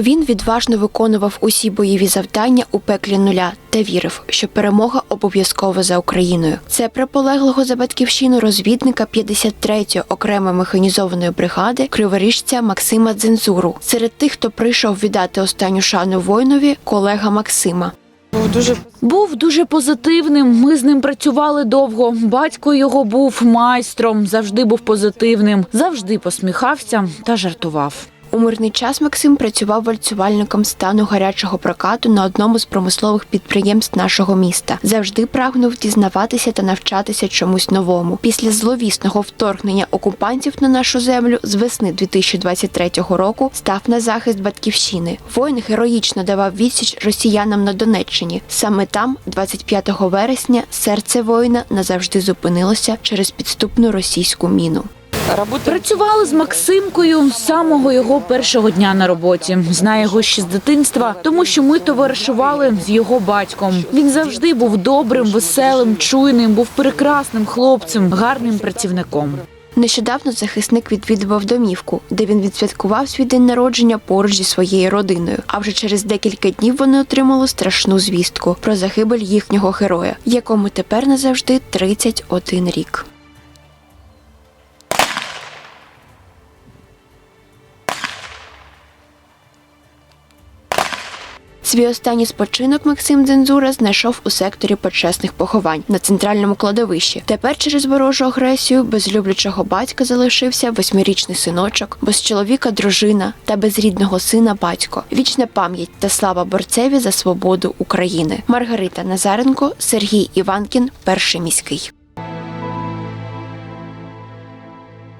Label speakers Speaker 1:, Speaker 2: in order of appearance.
Speaker 1: Він відважно виконував усі бойові завдання у пеклі нуля та вірив, що перемога обов'язково за Україною. Це приполеглого за батьківщину розвідника 53-ї окремої механізованої бригади криворіжця Максима Дзензуру. Серед тих, хто прийшов віддати останню шану воїнові, колега Максима.
Speaker 2: Був дуже
Speaker 3: Був дуже позитивним. Ми з ним працювали довго. Батько його був майстром, завжди був позитивним, завжди посміхався та жартував.
Speaker 1: У мирний час Максим працював вальцювальником стану гарячого прокату на одному з промислових підприємств нашого міста. Завжди прагнув дізнаватися та навчатися чомусь новому. Після зловісного вторгнення окупантів на нашу землю з весни 2023 року став на захист батьківщини. Воїн героїчно давав відсіч росіянам на Донеччині. Саме там, 25 вересня, серце воїна назавжди зупинилося через підступну російську міну.
Speaker 2: Робота.
Speaker 3: Працювали з Максимкою з самого його першого дня на роботі. Знаю його ще з дитинства, тому що ми товаришували з його батьком. Він завжди був добрим, веселим, чуйним, був прекрасним хлопцем, гарним працівником.
Speaker 1: Нещодавно захисник відвідував домівку, де він відсвяткував свій день народження поруч зі своєю родиною. А вже через декілька днів вони отримали страшну звістку про загибель їхнього героя, якому тепер назавжди 31 рік. Свій останній спочинок Максим Дзензура знайшов у секторі почесних поховань на центральному кладовищі. Тепер через ворожу агресію без люблячого батька залишився восьмирічний синочок, без чоловіка дружина та без рідного сина батько. Вічна пам'ять та слава борцеві за свободу України. Маргарита Назаренко, Сергій Іванкін, перший міський.